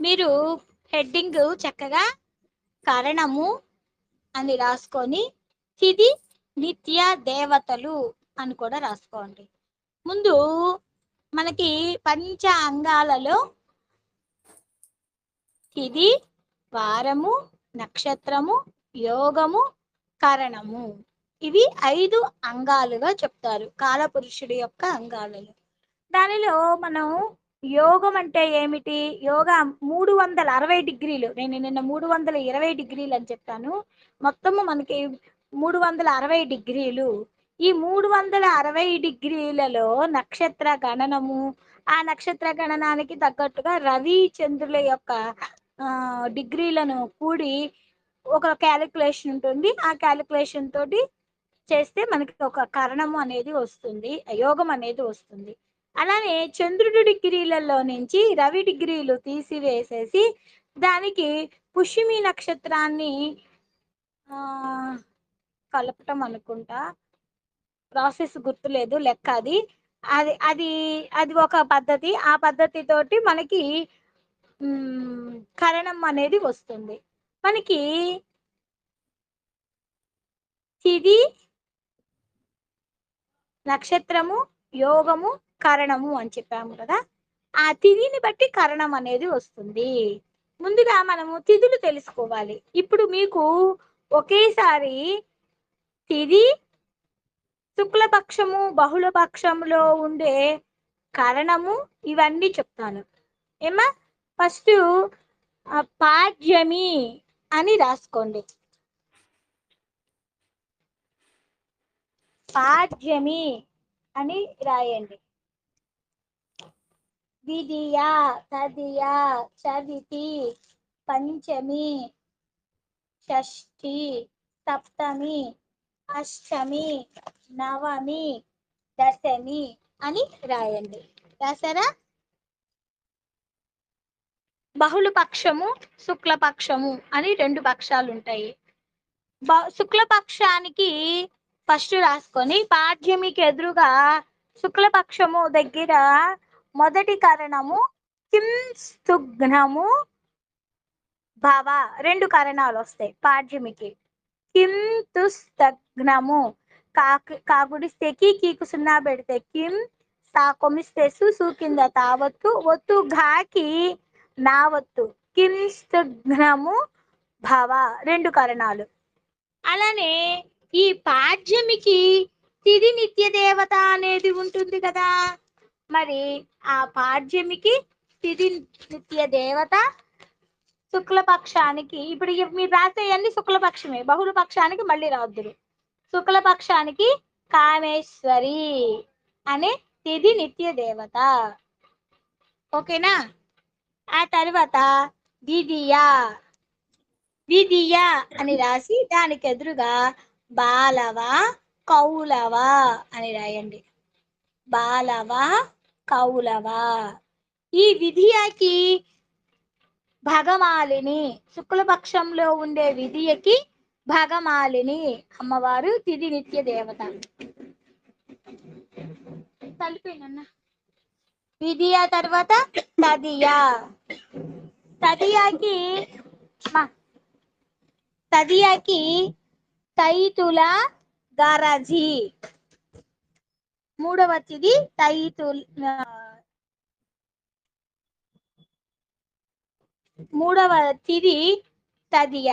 మీరు హెడ్డింగ్ చక్కగా కారణము అని రాసుకొని తిది నిత్య దేవతలు అని కూడా రాసుకోండి. ముందు మనకి పంచ అంగాలలో తిది వారము నక్షత్రము యోగము కరణము. ఇవి ఐదు అంగాలుగా చెప్తారు. కాలపురుషుడి యొక్క అంగాలలో. దానిలో మనం యోగం అంటే ఏమిటి? యోగా మూడు వందల అరవై డిగ్రీలు. నేను నిన్న మూడు వందల ఇరవై డిగ్రీలు అని చెప్పాను. మొత్తము మనకి మూడు వందల అరవై డిగ్రీలు. ఈ మూడు వందల అరవై డిగ్రీలలో నక్షత్ర గణనము ఆ నక్షత్ర గణనానికి తగ్గట్టుగా రవి చంద్రుల యొక్క డిగ్రీలను కూడి ఒక క్యాలిక్యులేషన్ ఉంటుంది. ఆ క్యాలిక్యులేషన్ తోటి చేస్తే మనకి ఒక కరణము అనేది వస్తుంది యోగం అనేది వస్తుంది. అలానే చంద్రుడి డిగ్రీలలో నుంచి రవి డిగ్రీలు తీసివేసేసి దానికి పుష్యమి నక్షత్రాన్ని కలపటం అనుకుంటా. ప్రాసెస్ గుర్తులేదు లెక్క అది. అది అది అది ఒక పద్ధతి. ఆ పద్ధతితోటి మనకి కరణం అనేది వస్తుంది. మనకి తిది నక్షత్రము యోగము కరణము అని చెప్పాము కదా ఆ తిథిని బట్టి కరణం అనేది వస్తుంది. ముందుగా మనము తిథులు తెలుసుకోవాలి. ఇప్పుడు మీకు ఒకేసారి తిథి శుక్లపక్షము బహుళపక్షంలో ఉండే కరణము ఇవన్నీ చెప్తాను. ఏమా ఫస్ట్ పాడ్యమి అని రాసుకోండి. పాడ్యమి అని రాయండి. విధియ తదియ చవితి పంచమి షష్ఠి సప్తమి అష్టమి నవమి దశమి అని రాయండి. రాసారా బహుళ పక్షము శుక్లపక్షము అని రెండు పక్షాలు ఉంటాయి. బ- శుక్లపక్షానికి ఫస్ట్ రాసుకొని పాఠ్యమికి ఎదురుగా శుక్లపక్షము దగ్గర మొదటి కారణము కిం స్తుగ్నము భవ. రెండు కారణాలు వస్తాయి పాఠ్యమికి కిం తుస్తగ్నము కాకు కాకుడిస్తే కీ కీకు సున్నా పెడితే కిం సా కొమిస్తే సు కింద తావత్తు ఒత్తు ఘాకి నావత్తు. కిం స్తుగ్నము భవ. రెండు కారణాలు. అలానే ఈ పాడ్యమికి తిది నిత్య దేవత అనేది ఉంటుంది కదా. మరి ఆ పాడ్యమికి తిది నిత్య దేవత శుక్లపక్షానికి ఇప్పుడు ఇవి మీరు రాసేయన్ని శుక్లపక్షమే బహుళ పక్షానికి మళ్ళీ రాద్దురు శుక్లపక్షానికి కామేశ్వరి అనే తిది నిత్య దేవత. ఓకేనా? ఆ తర్వాత ద్వితీయ ద్వితీయ అని రాసి దానికి ఎదురుగా బాలవ కౌలవ అని రాయండి. బాలవ కౌలవ? ఈ విధియకి భగమాలిని శుక్లపక్షంలో ఉండే విధియకి భగమాలిని అమ్మవారు తిది నిత్య దేవత. తలిపోయినన్న విధియ తర్వాత తదియా. తదియాకి తదియాకి తైతుల గరజి. మూడవ తిది తైతుల్ మూడవ తిది తదియ.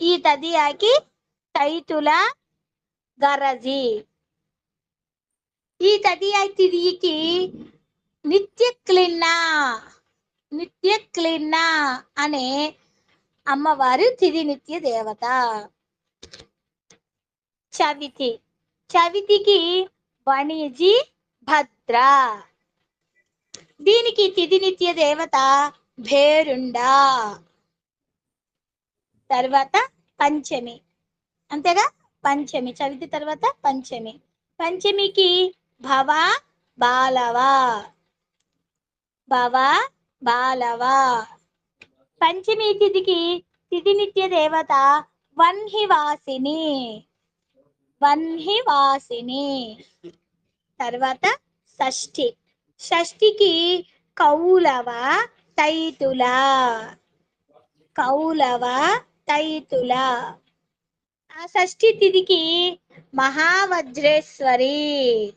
ఈ తదియాకి తైతుల గరజి. ఈ తదియ తిదికి నిత్య క్లిన్న నిత్య క్లిన్న అనే అమ్మవారు తిది నిత్య దేవత. చవితి. చవితికి వణిజి భద్ర. దీనికి తిది నిత్య దేవత భేరుండా. తర్వాత పంచమి. అంతేగా? పంచమి. చవితి తర్వాత పంచమి. పంచమికి భవ బాలవ. భవ బాలవ. పంచమి తిథికి తిథి నిత్య దేవత వన్హివాసిని. వన్హివాసిని తర్వాత షష్ఠి. షష్ఠికి కౌలవ తైతుల. కౌలవ తైతుల. ఆ షష్ఠి తిథికి మహావజ్రేశ్వరి.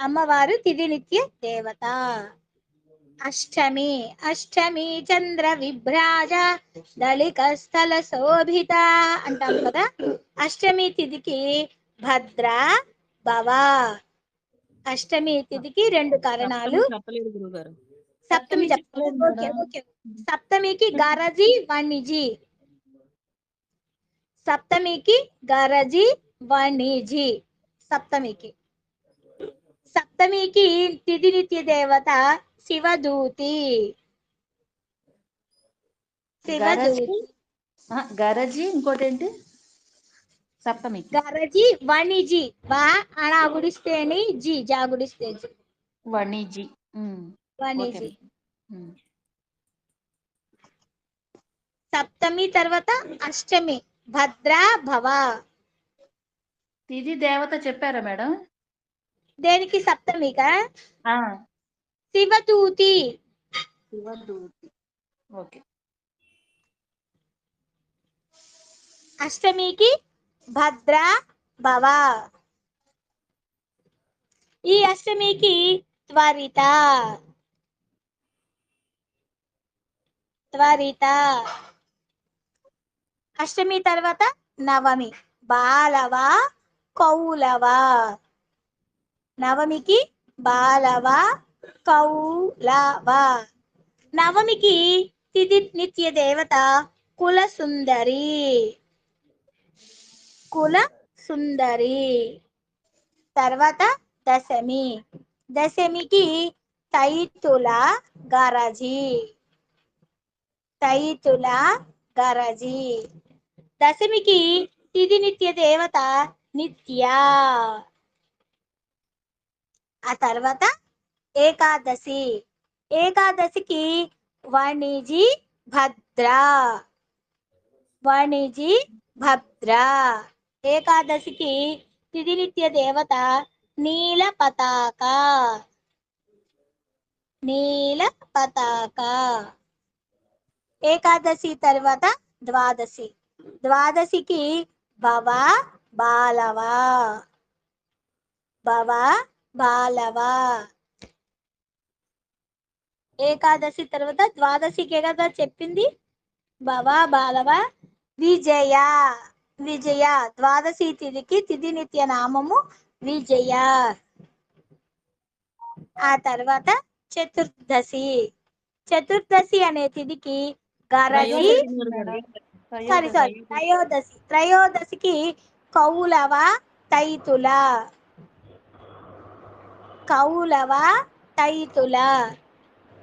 అమ్మవారు తిథి నిత్య దేవత. అష్టమి అష్టమి చంద్ర విభ్రాజ దళిక స్థల శోభిత అంటాం కదా? అష్టమి తిథికి భద్ర భవ. అష్టమి తిథికి రెండు కారణాలు. సప్తమి సప్తమికి గరజి వణిజి. సప్తమికి గరజి వణిజి. సప్తమికి. సప్తమికి తిథి నిత్య దేవత శివదూతి. గరజి. ఇంకోటి ఏంటి సప్తమి. గరజి వణిజి. బా అనా గుడిస్తేని జి జా గుడిస్తే జి. వణిజి. వణిజి. సప్తమి తర్వాత అష్టమి. భద్ర భవ. తిథి దేవత చెప్పారా మేడం? దేనికి సప్తమిగా శివదూతి శివదూతి ఓకే అష్టమికి భద్ర భవ ఈ అష్టమికి త్వరిత। త్వరిత। అష్టమి తర్వాత నవమి బాలవ కౌలవ। నవమికి బాలవ కౌలవ. నవమికి తిథి నిత్య దేవత కుల సుందరి కుల సుందరి తర్వాత దశమి. దశమికి తైతుల గరజి. తైతుల గరజి. దశమికి తిథి నిత్య దేవత నిత్య. ఆ తర్వాత ఏకాదశి. ఏకాదశికి వణిజి భద్ర. వణిజి భద్ర. ఏకాదశికి తిథి దేవత నీల పతాక. నీల పతాక. ఏకాదశి తర్వాత ద్వాదశి. ద్వాదశికి భవ బాలవ. భవ బాలవ. ఏకాదశి తర్వాత ద్వాదశికే కదా చెప్పింది? భవ బాలవ విజయ విజయ. ద్వాదశి తిథికి తిథి నిత్య నామము విజయ. ఆ తర్వాత చతుర్దశి. చతుర్దశి అనే తిథికి గరజి సారీ సారీ త్రయోదశి. త్రయోదశికి కౌలవ తైతుల. కౌలవ తైతుల.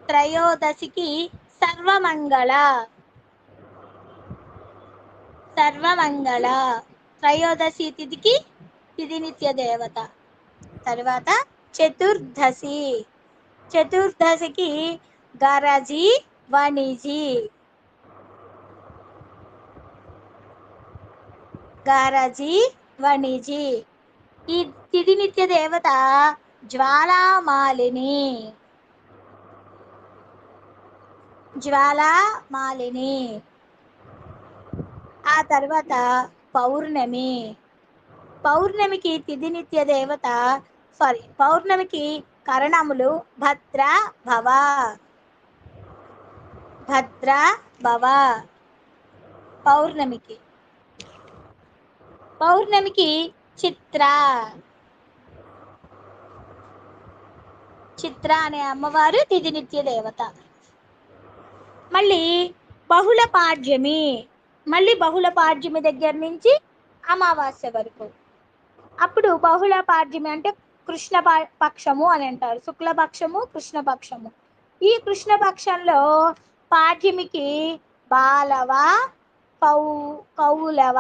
త్రయోదశికి సర్వమంగళ. సర్వమంగళ. త్రయోదశి తిథికి తిథి నిత్య దేవత. తర్వాత చతుర్దశి. చతుర్దశికి గరజి వణిజి గరజి వణిజి ఈ తిథి నిత్య దేవత జ్వాలామాలిని. జ్వాలామాలిని. ఆ తర్వాత పౌర్ణమి. పౌర్ణమికి తిథి నిత్య దేవత సారీ పౌర్ణమికి కరణములు భద్ర భవ. భద్ర భవ. పౌర్ణమికి. పౌర్ణమికి చిత్ర. చిత్ర అనే అమ్మవారు తిథి నిత్య దేవత. మళ్ళీ బహుళ పాడ్యమి. మళ్ళీ బహుళ పాడ్యమి దగ్గర నుంచి అమావాస్య వరకు. అప్పుడు బహుళ పాడ్యమి అంటే కృష్ణ పా- పక్షము అని అంటారు. శుక్లపక్షము కృష్ణపక్షము. ఈ కృష్ణపక్షంలో పాడ్యమికి బాలవ కౌ కౌలవ.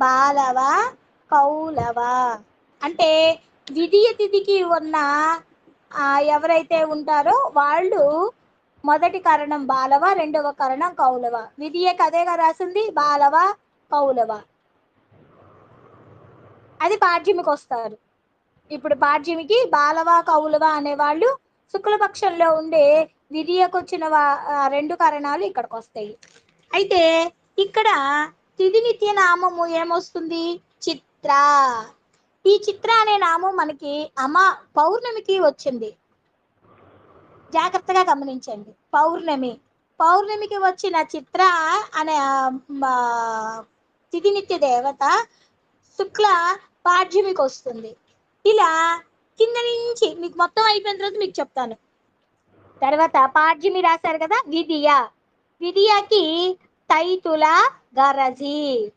బాలవ కౌలవ. అంటే ద్వితీయ తిథికి ఉన్న ఆ, ఎవరైతే ఉంటారో వాళ్ళు మొదటి కరణం బాలవ రెండవ కరణం కౌలవ. విధియకు అదేగా రాసింది బాలవ కౌలవ. అది పాఠ్యమికి వస్తారు. ఇప్పుడు పాడ్యమికి బాలవ కౌలవ అనేవాళ్ళు శుక్లపక్షంలో ఉండే విధియకొచ్చిన వా- రెండు కరణాలు ఇక్కడికి వస్తాయి. అయితే ఇక్కడ తిథి నిత్య నామము ఏమొస్తుంది? చిత్ర. ఈ చిత్ర అనే నామం మనకి అమ పౌర్ణమికి వచ్చింది. జాగ్రత్తగా గమనించండి. పౌర్ణమి. పౌర్ణమికి వచ్చిన చిత్ర అనే తిథినిత్య నిత్య దేవత శుక్ల పాఠ్యమికి వస్తుంది. ఇలా కింద నుంచి మీకు మొత్తం అయిపోయిన తర్వాత మీకు చెప్తాను. తర్వాత పాఠ్యమి రాశారు కదా విధియ. విధియకి తైతుల గరజి.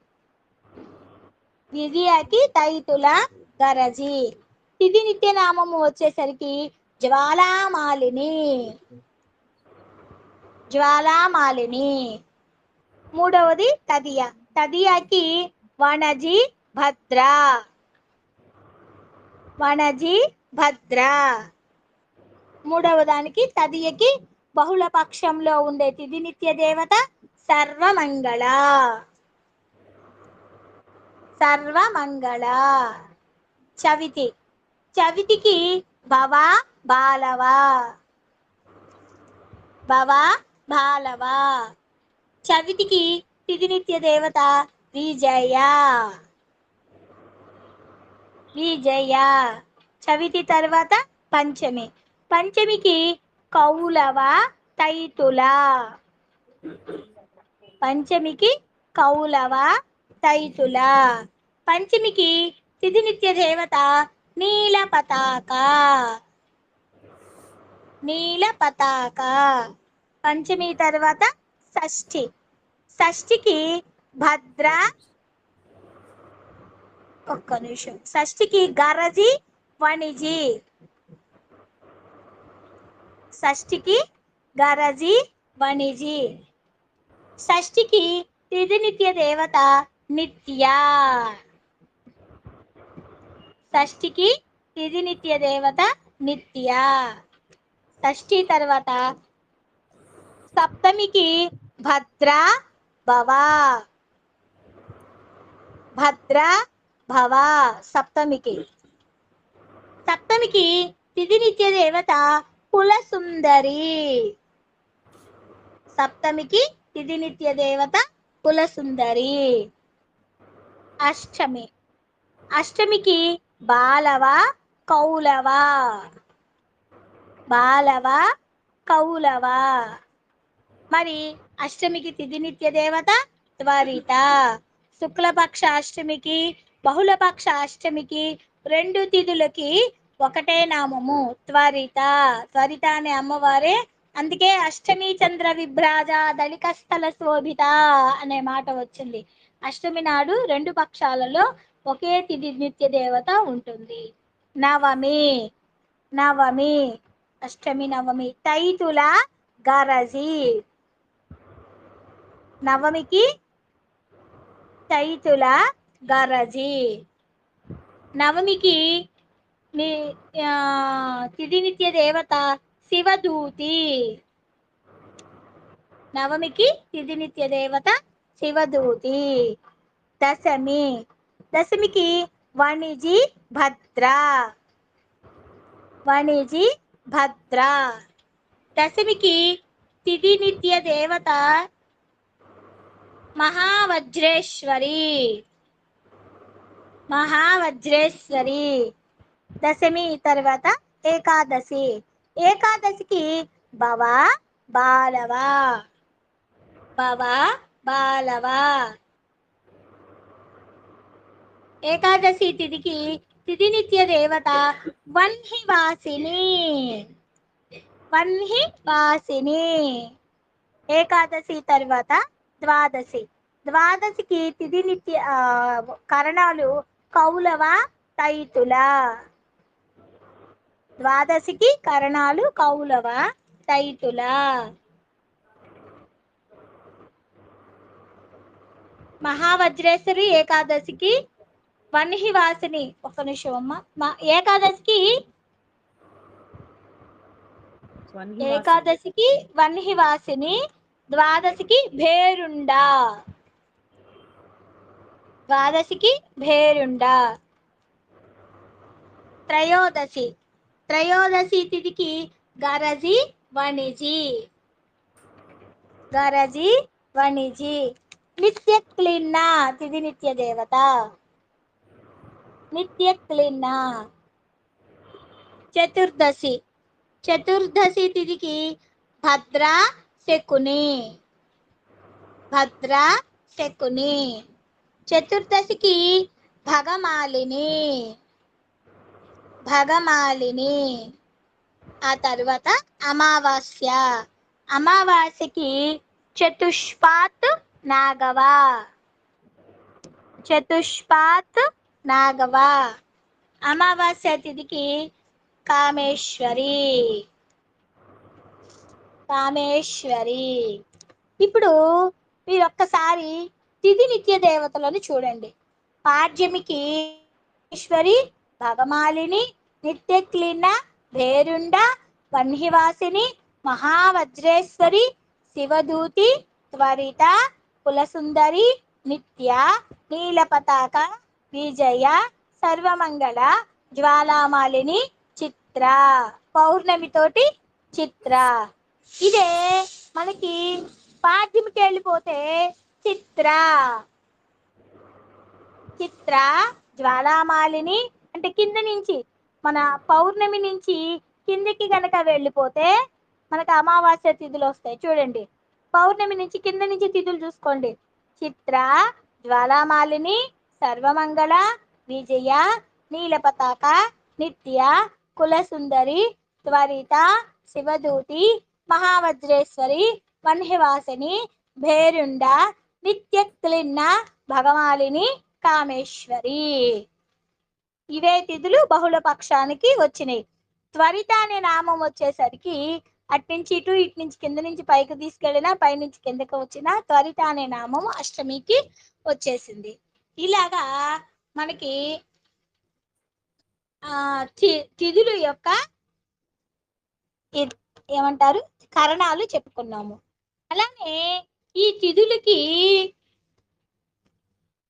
విధియకి తైతుల గరజి తిది నిత్య నామము వచ్చేసరికి జ్వాలామాలిని. జ్వాలామాలిని. మూడవది తదియ. తదియకి వనజి భద్ర. వనజి భద్ర. మూడవ దానికి తదియకి బహుళ పక్షంలో ఉండే తిది నిత్య దేవత సర్వమంగళ. సర్వమంగళ. చవితి. చవితికి భవ బాలవ. భవ బాలవ. చవితికి తిథినిత్య దేవత విజయ. విజయ. చవితి తర్వాత పంచమి. పంచమికి కౌలవ తైతుల. పంచమికి కౌలవ తైతుల. పంచమికి తిథి నిత్య దేవత నీల పతాక. నీల పతాక. పంచమి తర్వాత షష్ఠి. షష్ఠికి భద్ర. ఒక్క నిమిషం. షష్ఠికి గరజి వణిజి. షష్ఠికి గరజి వణిజి. షష్ఠికి తిథి నిత్య దేవత నిత్య. షష్ఠికి తిది నిత్య దేవత నిత్య. షష్ఠి తర్వాత సప్తమికి భద్ర భవ. భద్ర భవ సప్తమికి. సప్తమికి తిది నిత్య దేవత కులసుందరి. సప్తమికి తిది నిత్య దేవత కులసుందరి. అష్టమి. అష్టమికి బాలవ కౌలవ. బాలవ కౌలవ. మరి అష్టమికి తిథి నిత్య దేవత త్వరిత. శుక్లపక్ష అష్టమికి బహుళపక్ష అష్టమికి రెండు తిథులకి ఒకటే నామము త్వరిత. త్వరిత అనే అమ్మవారే. అందుకే అష్టమి చంద్ర విభ్రాజ దళిక స్థల శోభిత అనే మాట వచ్చింది. అష్టమి నాడు రెండు పక్షాలలో ఒకే తిది నిత్య దేవత ఉంటుంది. నవమి నవమి అష్టమి నవమి తైతుల గరజి. నవమికి తైతుల గరజి. నవమికి మీ తిది నిత్య దేవత శివదూతి. నవమికి తిది నిత్య దేవత శివదూతి. దశమి దశమికి వణిజి భద్ర వణిజి భద్ర దశమికి తిథి నిత్య దేవత మహావజ్రేశ్వరి మహావజ్రేశ్వరి దశమి తర్వాత ఏకాదశి ఏకాదశికి భవ బాలవ భవ బాలవ ఏకాదశి తిథికి తిథి నిత్య దేవత వన్హి వాసిని వన్హి వాసిని ఏకాదశి తర్వాత ద్వాదశి. ద్వాదశికి తిథి నిత్య కరణాలు కౌలవ తైతుల. ద్వాదశికి కరణాలు కౌలవ తైతుల. మహావజ్రేశ్వరి ఏకాదశికి వన్హి వాసిని. ఒక నిమిషం అమ్మ. మా ఏకాదశికి ఏకాదశికి వన్హి వాసిని ద్వాదశికి భేరుండ. ద్వాదశికి భేరుండ. త్రయోదశి. త్రయోదశి తిథికి గరజి వణిజి. గరజి వణిజి. నిత్య క్లిన్న తిథి నిత్య దేవత నిత్య క్లిన్న చతుర్దశి. చతుర్దశి తిథికి భద్ర శకుని. భద్ర శకుని. చతుర్దశికి భగమాలిని. భగమాలిని. ఆ తర్వాత అమావాస్య. అమావాస్యకి చతుష్పాత్ నాగవ. చతుష్పాత్ నాగవ. అమావాస్య తిథికి కామేశ్వరి. కామేశ్వరి. ఇప్పుడు మీరు ఒక్కసారి తిథి నిత్య దేవతలను చూడండి. పాడ్యమికి ఈశ్వరి భగమాలిని నిత్యక్లీన భేరుండ వన్హివాసిని మహావజ్రేశ్వరి శివదూతి త్వరిత కులసుందరి నిత్య నీలపతాక. విజయ సర్వమంగళ జ్వాలామాలిని చిత్ర. పౌర్ణమితోటి చిత్ర. ఇదే మనకి పాఠ్యంకి వెళ్ళిపోతే చిత్ర. చిత్ర జ్వాలామాలిని అంటే కింద నుంచి మన పౌర్ణమి నుంచి కిందికి గనక వెళ్ళిపోతే మనకు అమావాస్య తిథులు వస్తాయి. చూడండి. పౌర్ణమి నుంచి కింద నుంచి తిథులు చూసుకోండి. చిత్ర జ్వాలామాలిని సర్వమంగళ విజయ నీలపతాక నిత్య కులసుందరి త్వరిత శివదూతి మహావజ్రేశ్వరి వన్హివాసిని భేరుండ నిత్య క్లిన్న భగమాలిని కామేశ్వరి. ఇవే తిథులు బహుళ పక్షానికి వచ్చినాయి. త్వరిత అనే నామం వచ్చేసరికి అట్నుంచి ఇటు ఇటు నుంచి కింద నుంచి పైకి తీసుకెళ్ళినా పై నుంచి కిందకి వచ్చినా త్వరిత అనే నామం అష్టమికి వచ్చేసింది. ఇలాగా మనకి ఆ తిథులు యొక్క ఏమంటారు? కరణాలు చెప్పుకున్నాము. అలానే ఈ తిథులకి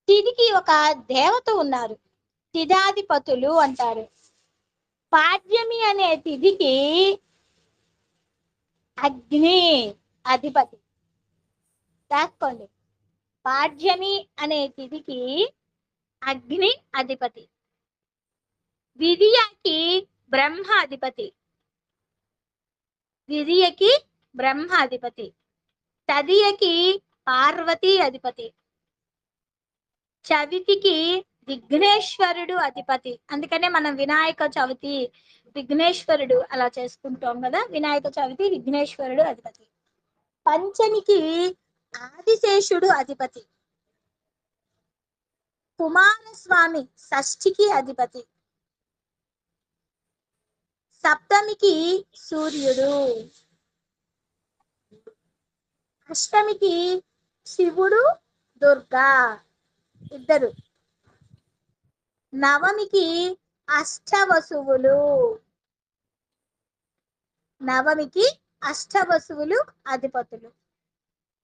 తిథికి ఒక దేవత ఉన్నారు. తిథాధిపతులు అంటారు. పాడ్యమి అనే తిథికి అగ్ని అధిపతి. రాసుకోండి. పాడ్యమి అనే తిథికి అగ్ని అధిపతి. విధియకి బ్రహ్మ అధిపతి. విధియకి బ్రహ్మ అధిపతి. తదియకి పార్వతీ అధిపతి. చవితికి విఘ్నేశ్వరుడు అధిపతి. అందుకనే మనం వినాయక చవితి విఘ్నేశ్వరుడు అలా చేసుకుంటాం కదా. వినాయక చవితి విఘ్నేశ్వరుడు అధిపతి. పంచమికి ఆదిశేషుడు అధిపతి. కుమారస్వామి షష్ఠికి అధిపతి. సప్తమికి సూర్యుడు. అష్టమికి శివుడు దుర్గా ఇద్దరు. నవమికి అష్టవసువులు. నవమికి అష్టవసువులు అధిపతులు.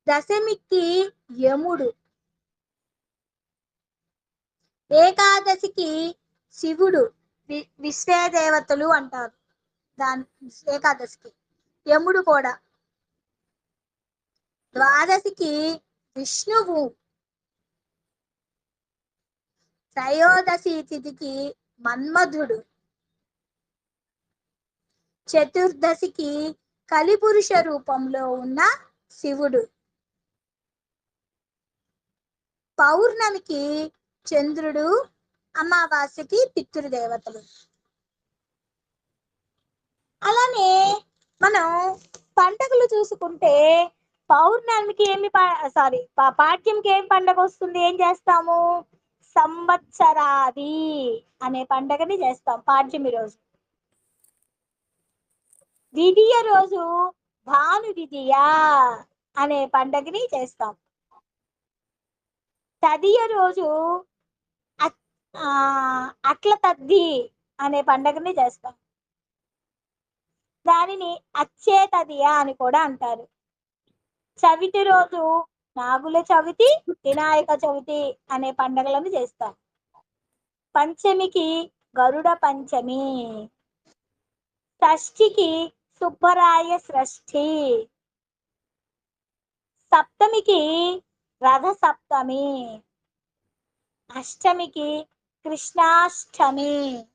దశమికి యముడు. ఏకాదశికి శివుడు వి విశ్వేదేవతలు అంటారు. దాని ఏకాదశికి. యముడు కూడా. ద్వాదశికి విష్ణువు. త్రయోదశి తిథికి మన్మధుడు. చతుర్దశికి కలిపురుష రూపంలో ఉన్న శివుడు. పౌర్ణమికి చంద్రుడు అమావాస్యకి పితృదేవతలు. అలానే మనం పండగలు చూసుకుంటే పౌర్ణమికి ఏమి సారీ పాఠ్యంకి ఏం పండగ వస్తుంది? ఏం చేస్తాము? సంవత్సరాది అనే పండగని చేస్తాం పాడ్యమి రోజు. విధియ రోజు భాను విధియ అనే పండగని చేస్తాం. తదియ రోజు అట్ల తద్ది అనే పండగని చేస్తాం. దానిని అచ్చే తదియ అని కూడా అంటారు. చవితి రోజు నాగుల చవితి వినాయక చవితి అనే పండగలను చేస్తాం. పంచమికి గరుడ పంచమి షష్ఠికి సుబ్బరాయ షష్ఠి సప్తమికి రథ సప్తమి అష్టమికి కృష్ణాష్టమి.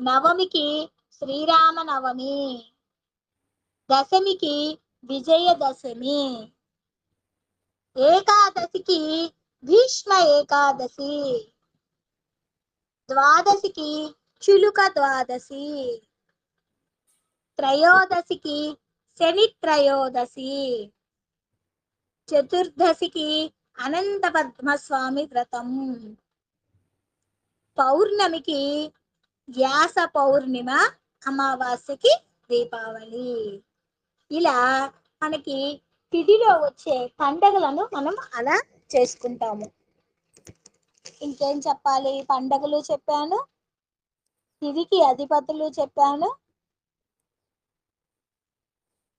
నవమికి శ్రీరామ నవమి దశమికి విజయదశమి. ఏకాదశికి భీష్మ ఏకాదశి. ద్వాదశికి చులుక ద్వాదశి. త్రయోదశికి శని త్రయోదశి. చతుర్దశికి అనంత పద్మస్వామి వ్రతం. పౌర్ణమికి వ్యాస పౌర్ణిమ అమావాస్యకి దీపావళి. ఇలా మనకి తిథిలో వచ్చే పండగలను మనం అలా చేసుకుంటాము. ఇంకేం చెప్పాలి? పండగలు చెప్పాను. తిథికి అధిపతులు చెప్పాను.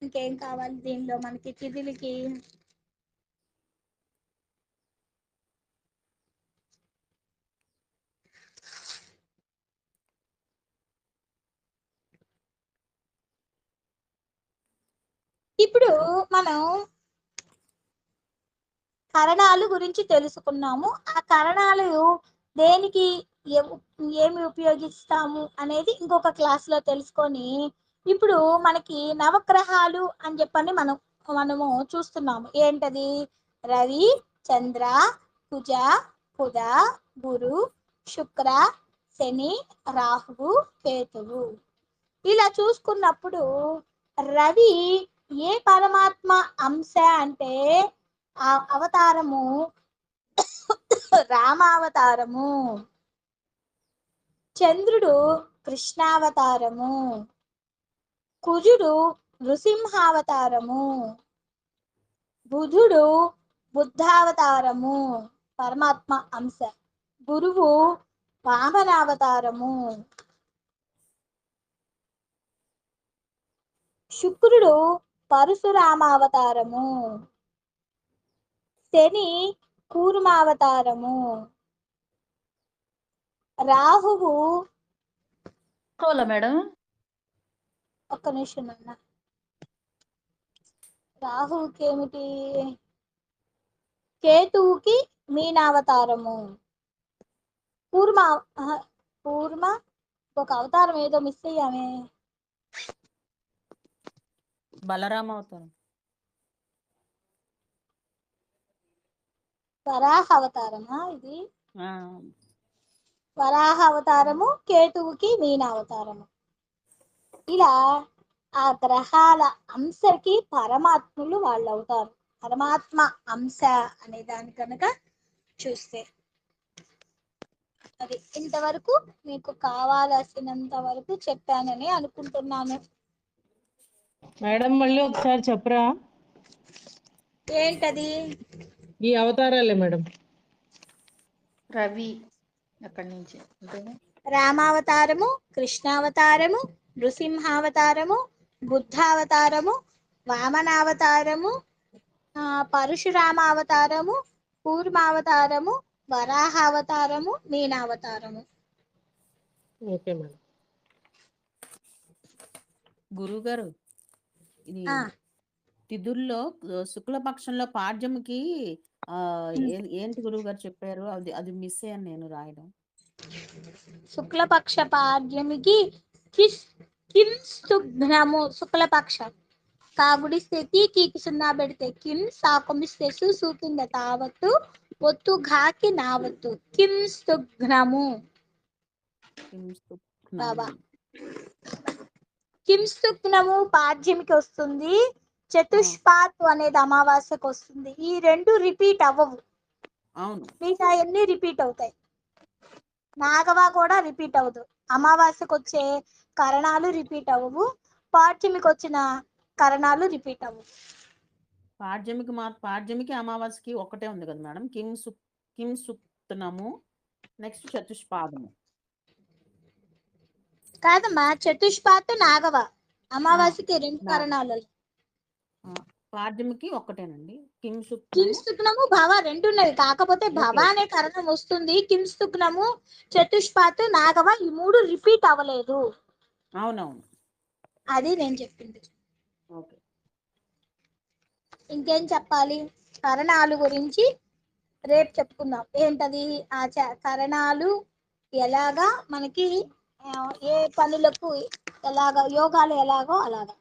ఇంకేం కావాలి దీనిలో మనకి? తిథులకి ఇప్పుడు మనం కరణాలు గురించి తెలుసుకున్నాము. ఆ కరణాలు దేనికి ఏమి ఉపయోగిస్తాము అనేది ఇంకొక క్లాస్లో తెలుసుకొని ఇప్పుడు మనకి నవగ్రహాలు అని చెప్పని మనం మనము చూస్తున్నాము. ఏంటది? రవి చంద్ర కుజ కుద గురు శుక్ర శని రాహువు కేతువు. ఇలా చూసుకున్నప్పుడు రవి ఏ పరమాత్మ అంశ అంటే ఆ అవతారము? రామావతారము. చంద్రుడు కృష్ణావతారము. కుజుడు నృసింహావతారము. బుధుడు బుద్ధావతారము. పరమాత్మ అంశ. గురువు వామనావతారము. శుక్రుడు పరశురామావతారము. శని కూర్మావతారము. రాహువు మేడం? ఒక్క నిమిషం అన్న. రాహువుకి ఏమిటి కేతువుకి మీనావతారము. కూర్మ కూర్మ ఒక అవతారం ఏదో మిస్ అయ్యామే. బలరామ అవతారం. వరాహ అవతారమా ఇది? వరాహ అవతారము కేతువుకి మీనావతారము ఇలా ఆ గ్రహాల అంశకి పరమాత్ములు వాళ్ళు అవుతారు. పరమాత్మ అంశ అనే దాని కనుక చూస్తే. అది ఇంతవరకు మీకు కావాల్సినంత వరకు చెప్పానని అనుకుంటున్నాను. మేడం మళ్ళీ ఒకసారి చెప్పరా? ఏంటది? ఈ అవతారాలే మేడం. రవి అక్కడి నుంచి రామావతారము కృష్ణావతారము నృసింహావతారము బుద్ధావతారము వామనావతారము పరశురామావతారము కూర్మావతారము వరాహావతారము మీనావతారము. Okay madam. గురువు గారు ఇది. తిథుల్లో శుక్లపక్షంలో పాడ్యమికి ఏంటి గురువు గారు చెప్పారు? అది అది మిస్ అయ్యాను నేను రాయడం. శుక్లపక్ష పాడ్యమికి కిస్ కిం స్తుఘ్నము శుక్లపక్ష. కాగుడిస్తే కీకి సున్నా పెడితే కిం సాకుమిస్తే సూకింద తావత్తు ఒత్తు ఘాకి నావత్తు. కిం స్తుఘ్నము కిం స్తు- బాబా. కిం స్తుఘ్నము పాడ్యమికి వస్తుంది చతుష్పాత్ అనేది అమావాస్యకు వస్తుంది. ఈ రెండు రిపీట్ అవ్వవు. అవును. మిగతా అన్ని రిపీట్ అవుతాయి. నాగవ కూడా రిపీట్ అవ్వదు. అమావాస్యకు వచ్చే కరణాలు రిపీట్ అవ్వవు. పాఠ్యమికి వచ్చిన కరణాలు రిపీట్ అవ్వవు. పాడ్యమికి మా పాడ్యమికి అమావాస్యకి ఒకటే ఉంది కదా మేడం. కిం సు కిం సుక్తనము నెక్స్ట్ చతుష్పాదము. కాదమ్మా చతుష్పాత్ నాగవ. అమావాస్యకి రెండు. కరణాలు. పాడ్యమికి ఒక్కటేనండి. కిం సుక్తము కింస్తుగ్నము భవ రెండు ఉన్నది. కాకపోతే భవ. అనే కరణం వస్తుంది. కింస్తుగ్నము చతుష్పాత్ నాగవ ఈ మూడు రిపీట్ అవ్వలేదు. అవునవును. అది నేను చెప్పింది. ఓకే. ఇంకేం చెప్పాలి? కరణాలు గురించి రేపు చెప్పుకుందాం. ఏంటది? ఆ కరణాలు ఎలాగా మనకి ఏ పనులకు ఎలాగ యోగాలు ఎలాగో అలాగా.